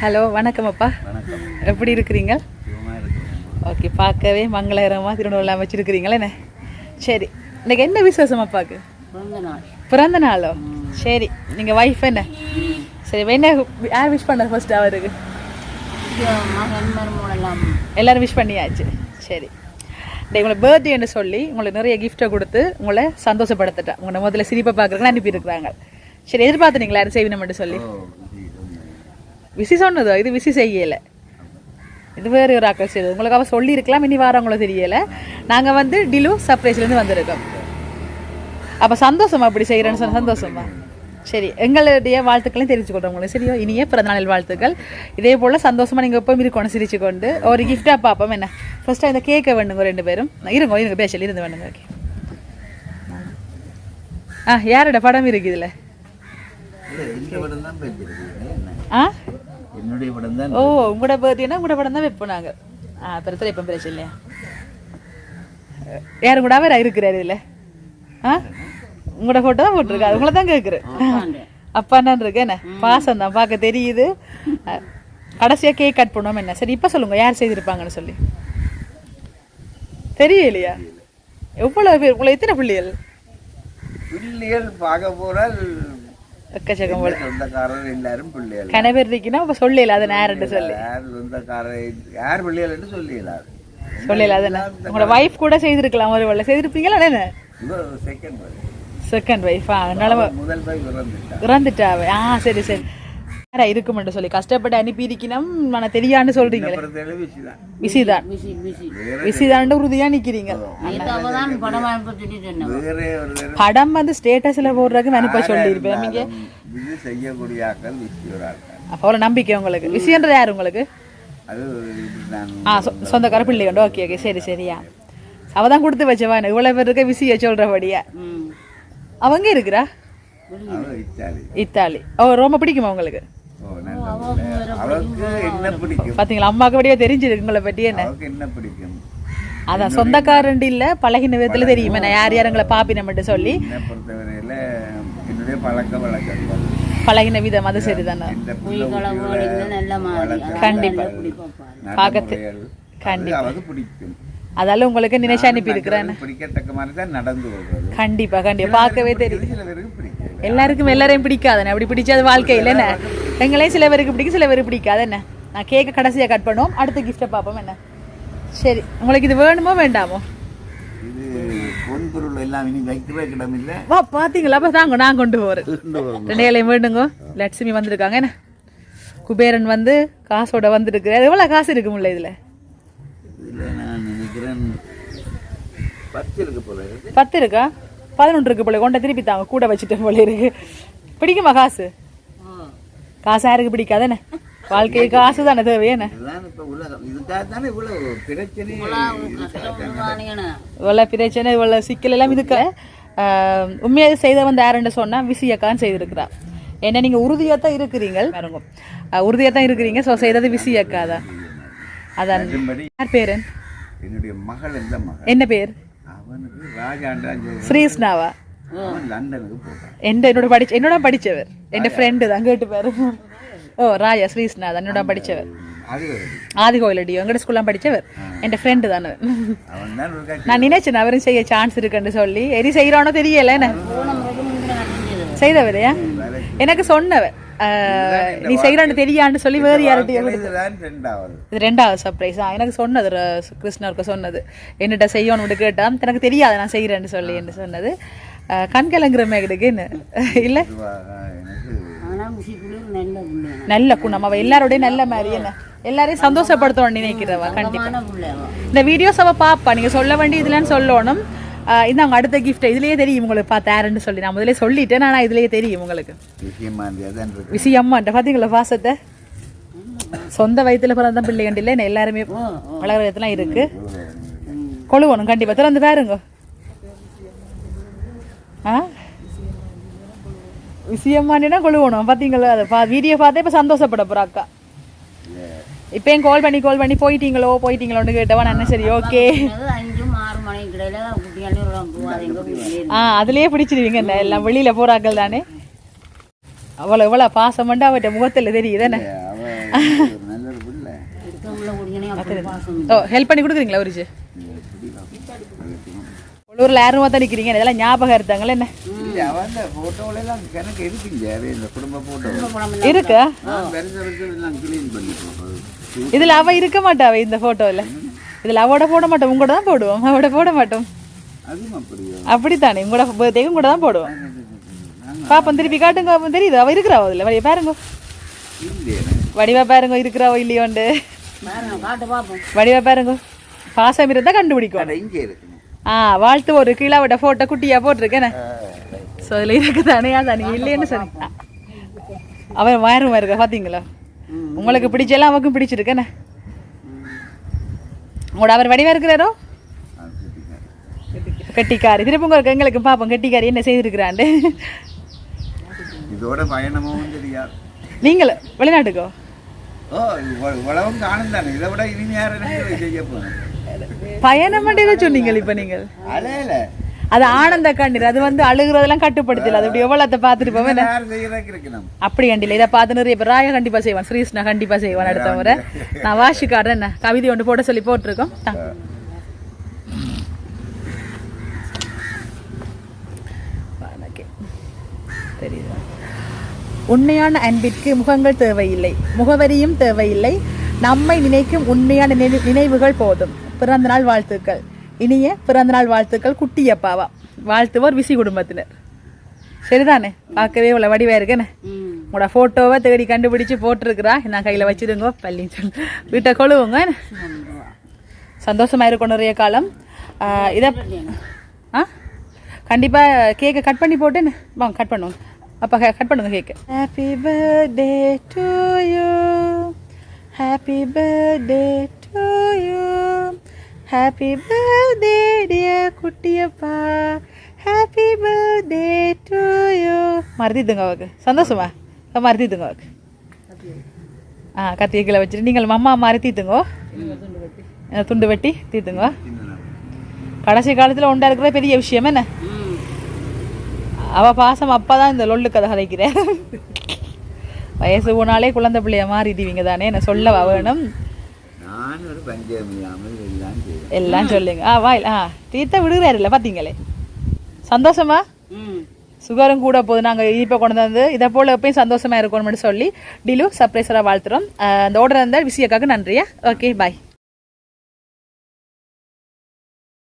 Hello வணக்கம் அப்பா வணக்கம். எப்படி இருக்கிறீங்க? ஓகே பார்க்கவே மங்களகரமாக திருநூறுல வச்சிருக்கிறீங்களே என்ன? சரி இன்னைக்கு என்ன விசேஷம் அப்பாவுக்கு பிறந்த நாள்? பிறந்த நாளோ சரி நீங்கள் ஒய்ஃப் என்ன? சரி என்ன யார் விஷ் பண்ண ஃபர்ஸ்ட் அவருக்கு? எல்லாரும் விஷ் பண்ணியாச்சு. சரி. டே உங்களை பர்த்டேன்னு சொல்லி உங்களுக்கு நிறைய கிஃப்ட்டை கொடுத்து உங்களை சந்தோஷப்படுத்திட்டா உங்களை முதல்ல சிரிப்பை பார்க்குறதுக்கு அனுப்பியிருக்கிறாங்க. சரி எதிர்பார்த்துனீங்களா யாரும் செய்யணும் மட்டும் சொல்லி. விசி சொன்னதோ? இது விசி செய்யலை. இது வேறு ஒரு ஆக்கள் செய்யுது உங்களுக்கு அவ சொல்லியிருக்கலாம் இனி வாரவங்களோ தெரியலை. நாங்கள் வந்து டிலு சர்ப்ரைஸ்லேருந்து வந்திருக்கோம். அப்போ சந்தோஷமா அப்படி செய்கிறேன்னு சொன்ன சந்தோஷமா? சரி எங்களுடைய வாழ்த்துக்களையும் தெரிவிச்சுக்கொள்றோம் உங்களுக்கு. சரியோ? இனிய பிறந்தநாள் வாழ்த்துக்கள். இதே போல் சந்தோஷமா நீங்கள் எப்பவும் இருக்கணும் சிரிச்சு கொண்டு ஒரு கிஃப்டாக பார்ப்போம். என்ன? ஃபர்ஸ்ட்டாக இந்த கேக்கை வேணுங்க ரெண்டு பேரும். இருங்க இருங்க பேசல இருந்து வேணுங்க ஓகே ஆ யாரோட படம் இருக்கு இதில் இல்ல, இந்த படம் தான் வச்சிருக்கீங்க என்ன? ஆ? என்னுடைய படம் தான் ஓ உங்களோட பர்த்டேனா உங்களோட படம் தான் வைப்போம் நாங்கள் ஆ பிரச்சனை இப்போ பிரச்சனை இல்லையா? யாரும் கூட அவர் இருக்கிறாரு இதில்? ஆ? உங்களோட ஃபோட்டோ தான் போட்டிருக்காரு. உங்களை தான் கேட்குறேன் அப்பான்னு இருக்கு என்ன? பாசம் தான் பார்க்க தெரியுது. கடைசியாக கேக் கட் பண்ணுவோம் என்ன? சரி இப்போ சொல்லுங்க யார் செய்திருப்பாங்கன்னு சொல்லி. தெரியலையா? எவ்வளோ பேர் உங்களை எத்தனை பிள்ளைகள்? பிள்ளைகள் பார்க்க போறால் எக்கச்சக்கம் போல சொந்தக்காரர் எல்லாரும் பிள்ளைகள் கணவர் இருக்குன்னா அப்போ சொல்லல அதை நேரண்டு சொல்லி யார் சொந்தக்காரர் யார் பிள்ளைகள் சொல்லிடலாம் சொல்லல அதை உங்களோட ஒய்ஃப் கூட செய்திருக்கலாம் ஒரு வேலை செய்திருப்பீங்களா என்ன செகண்ட் வரை செகண்ட் ஒய்ஃபா அதனால முதல் போய் இறந்துட்டார் இறந்துட்டாவே ஆ சரி சரி யாரா இருக்குமென்று சொல்லி. கஷ்டப்பட்டு அனுப்பி இருக்கணும் நான் தெரியான்னு சொல்றீங்களே. விசிதான். விசிதாண்டு உறுதியா நிக்கிறீங்க. தான் படம் வந்து ஸ்டேட்டஸ்ல போடுறதுக்கு அனுப்ப சொல்லியிருப்பேன். நீங்க செய்யக்கூடிய ஆக்கள் அப்போ நம்பிக்கை உங்களுக்கு. விசியன்றது யார் உங்களுக்கு? ஆ சொந்தக்கார பிள்ளை உண்டு. Okay okay. சரி சரியா அவ தான் கொடுத்து வச்சவா எனக்கு இவ்வளோ பேர் இருக்க விசிய சொல்றபடியா? ம். அவங்க இருக்கிறா? இத்தாலி. ஓ ரொம்ப பிடிக்குமா உங்களுக்கு? பாத்தீங்களா அம்மாவுக்கு படியே தெரிஞ்சிருக்கு உங்களை பற்றி என்ன? அவருக்கு என்ன பிடிக்கும்? அதான் சொந்தக்காரண்டு இல்ல பழகின விதத்துல தெரியுமே. நான் யார் யார் எங்களை பாப்பின மட்டும் சொல்லி? பழகின விதம் அது சரிதானே? கண்டிப்பா. பிடிக்கும். அதால உங்களுக்கு நினைச்சு அனுப்பி இருக்கிறேன் கண்டிப்பா கண்டிப்பா. பார்க்கவே பிடிக்கும் எல்லாருக்கும் எல்லாரையும் பிடிக்காதுண்ணே அப்படி பிடிச்சது வாழ்க்கையில் என்ன? எங்களையும் சில பேருக்கு பிடிக்கும் சில பேருக்கு பிடிக்காது. என்ன? நான் கேக்கை கடைசியாக கட் பண்ணுவோம். அடுத்த கிஃப்ட்டை பார்ப்போம். என்ன? சரி. உங்களுக்கு இது வேணுமோ வேண்டாமோ? வா பாத்தீங்களா? அப்ப தாங்க நான் கொண்டு போறேன். ரெண்டு வேண்டுங்க. லட்சுமி வந்திருக்காங்க. என்ன? குபேரன் வந்து காசோட வந்திருக்கிறார். எவ்வளோ காசு இருக்கும்ல இதுல? பத்து இருக்கா? பதினொன்று இருக்கு போல. கொண்ட திருப்பி தாங்க. கூட வச்சுட்டேன் போல இருக்கு. பிடிக்குமா காசு? காசு யாருக்கு பிடிக்காதானே வாழ்க்கை காசு தானே தேவை என்ன? இதுதான் இப்ப உலகம். இதுக்காக தானே இவ்வளவு பிரச்சனை இவ்வளோ பிரச்சனை இவ்வளோ சிக்கல் எல்லாம் இதுக்கு. உண்மையாக செய்த வந்து யாருன்னு சொன்னா விசியக்கான்னு செய்திருக்கிறா ஏன்னா நீங்க உறுதியா தான் இருக்கிறீங்க பாருங்க. உறுதியா தான் இருக்கிறீங்க ஸோ செய்தது விசியக்கா தான் அதான் யார் பேரு? என்னுடைய மகள் என்ன பேர்? ஸ்ரீஸ்னாவா எந்த என்னோட படிச்ச என்னோட படிச்சவர். என் ஃப்ரெண்டு தான் கேட்டு பாரு. ஓ ராஜா ஸ்ரீஸ்னா தான் என்னோட படிச்சவர். ஆதி கோயிலடியோ எங்கட ஸ்கூல்லாம் படிச்சவர். என் ஃப்ரெண்டு தானே தான் நான் நினைச்சேன் அவரும் செய்ய சான்ஸ் இருக்குன்னு சொல்லி. எரி செய்யறானோ தெரியல என்ன? செய்தவரையா எனக்கு சொன்னவன். ஆஹ், நீ செய்யறான்னு தெரியான்னு சொல்லி வேறு யார்கிட்டயும் இது ரெண்டாவது சர்ப்ரைஸ் ஆ. எனக்கு சொன்னது கிருஷ்ணருக்கு சொன்னது. என்னட்ட செய்யணும்னு கேட்டான் எனக்கு தெரியாது நான் செய்கிறேன்னு சொல்லி என்று சொன்னது. கண் கலங்குற மேகடுக்கு என்ன? இல்லை? ஆனால் நல்ல பிள்ளை நல்ல குணம். அவ எல்லாரோடையும் நல்ல மாதிரி என்ன? எல்லாரையும் சந்தோஷப்படுத்தணும்னு நினைக்கிறவா கண்டிப்பா. இந்த வீடியோஸ் அவ பாப்பா. நீங்க சொல்ல வேண்டிய இதுலன்னு சொல்லணும். ஆஹ், இந்தாங்க அடுத்த கிஃப்ட் இதுலயே தெரியும் உங்களுக்கு. பார்த்தாருன்னு சொல்லி. நான் முதல்ல சொல்லிட்டேன் ஆனா இதுலயே தெரியும் உங்களுக்கு. விஷயமா தான் இருக்கு. விசி அம்மான்ட்ட பாத்தீங்களா பாசத்தை சொந்த வயித்துல பிறந்த பிள்ளை கண்டில என்ன? எல்லாருமே வளர விதத்துலாம் இருக்கு. கொழுவணும் கண்டிப்பா. திறந்து பாருங்க. ஆ? விஷயமானா கொழுவணும். பாத்தீங்களா? அதை பா வீடியோ பார்த்தே இப்ப சந்தோஷப்பட போறா அக்கா. இப்பயும் கால் பண்ணி கால் பண்ணி போயிட்டீங்களோ போயிட்டீங்களோன்னு கேட்டவா நான் என்ன சரி ஓகே ஆ அதுலயே பிடிச்சிருவீங்க என்ன? எல்லாம் வெளியில போறாக்கள் தானே? அவ்வளோ எவ்வளோ பாசம் பண்ணி அவட்ட முகத்தில் தெரியுதானே ஹெல்ப் பண்ணி கொடுக்குறீங்களா ஒரு உள்ளூரில் யாரும் தான் நிற்கிறீங்க இதெல்லாம் ஞாபகம் இருந்தாங்களே என்ன? இல்ல அது இந்த குடும்ப போட்டோ குழம்பு இருக்கா? இதில் அவ இருக்க மாட்டாவ இந்த ஃபோட்டோவில் இதில் அவட போட மாட்டோம். உங்களோட தான் போடுவோம். அவட போட மாட்டோம். அப்படித்தானே. உங்களோட பர்த்டேக்கு உங்களோட தான் போடுவோம். பாப்போம் திருப்பி காட்டுங்க. பாப்போம் தெரியுது. அவ இருக்கிறாவோ அதில் வடிவா பாருங்க. வடிவா பாருங்க இருக்கிறாவோ இல்லையோண்டு. பாருங்க காட்டு பார்ப்போம் வடிவா பாருங்க. பாசம் இருந்தா கண்டுபிடிக்கும். இங்கே இருக்கணும் ஆ வாழ்த்து ஒரு கீழாவிட்ட போட்டோ குட்டியா போட்டிருக்கேனே. ஸோ அதில் இருக்கு தானே தானே இல்லைன்னு ஆ. அவன் வயரும் இருக்க பார்த்தீங்களா உங்களுக்கு பிடிச்செல்லாம் அவருக்கும் பிடிச்சிருக்கேனே. உங்களோட அவர் வடிவா இருக்கிறாரோ? கெட்டிக்காரி. திருப்பி உங்களுக்கு எங்களுக்கு பார்ப்போம் கெட்டிக்காரி என்ன செய்திருக்கிறாண்டு இதோட பயணமும் தெரியாது நீங்கள் வெளிநாட்டுக்கோ? ஓ இவ்வளவும் காணும் தானே. இதை விட இனிமையார எனக்கு செய்ய போறேன் பயணம் சொன்னீங்க இப்போ நீங்கள்? அது ஆனந்த கண்ணீர் அது வந்து அழுகுறதெல்லாம் கட்டுப்படுத்தல அது இப்படி எவ்வளோத்தை பார்த்துட்டு போவேன் அப்படி கண்டில இதை பார்த்து நிறைய பேர் ராயா கண்டிப்பா செய்வான் ஸ்ரீஸ்னா கண்டிப்பா செய்வான் அடுத்த முறை. நான் காட்டுறேன் என்ன? கவிதை ஒன்று போட சொல்லி போட்டிருக்கோம். தெரியுதா? உண்மையான அன்பிற்கு முகங்கள் தேவையில்லை. முகவரியும் தேவையில்லை. நம்மை நினைக்கும் உண்மையான நினை- நினைவுகள் போதும். பிறந்த நாள் வாழ்த்துக்கள். இனிய பிறந்த நாள் வாழ்த்துக்கள் குட்டியப்பாவா வாழ்த்துவோர் விசி குடும்பத்தினர். சரிதானே? பார்க்கவே உள்ள வடிவா இருக்கேனே? உங்களோட ஃபோட்டோவை தேடி கண்டுபிடிச்சு போட்டிருக்கிறா. நான் கையில் வச்சிருங்க பள்ளின்னு சொல்லி. வீட்டை கொழுவுங்க சந்தோஷமா இருக்கும் நிறைய காலம். இதை ஆ? கண்டிப்பாக கேக்கை கட் பண்ணி போட்டேன்னு வாங்க கட் பண்ணுவோம். அப்போ கட் பண்ணுங்க cake happy birthday to you happy birthday to you happy birthday dear குட்டியப்பா happy birthday to you மறந்துதுங்க அவக்கு சந்தோஷமா? மறந்துதுங்க அவக்கு ஆ கத்திய கீழே வச்சுட்டு நீங்கள் அம்மா மாதிரி தீத்துங்கோ. துண்டு வெட்டி தீத்துங்க. கடைசி காலத்தில் உண்டா இருக்கிற பெரிய விஷயம் என்ன? அவ பாசம் அப்பதான் இந்த லொல்லு கதை கதைக்கிறேன் வயசு போனாலே குழந்தை பிள்ளைய மாறிடுவீங்க தானே? என்ன சொல்லவா வேணும்? நான் ஒரு பஞ்சம் இல்லாமல் எல்லாம் சொல்லுங்க. ஆ வாயில் ஆ தீர்த்த விடுகிறாருல்ல பார்த்தீங்களே சந்தோஷமா? ம். சுகரும் கூட போகுது நாங்கள் இப்போ கொண்டு வந்து இதை போல் எப்பயும் சந்தோஷமா இருக்கணும்னு சொல்லி டிலு சர்ப்ரைஸராக வாழ்த்துறோம். அந்த ஓர்டர் இருந்தால் விசியக்காக நன்றியா? Okay bye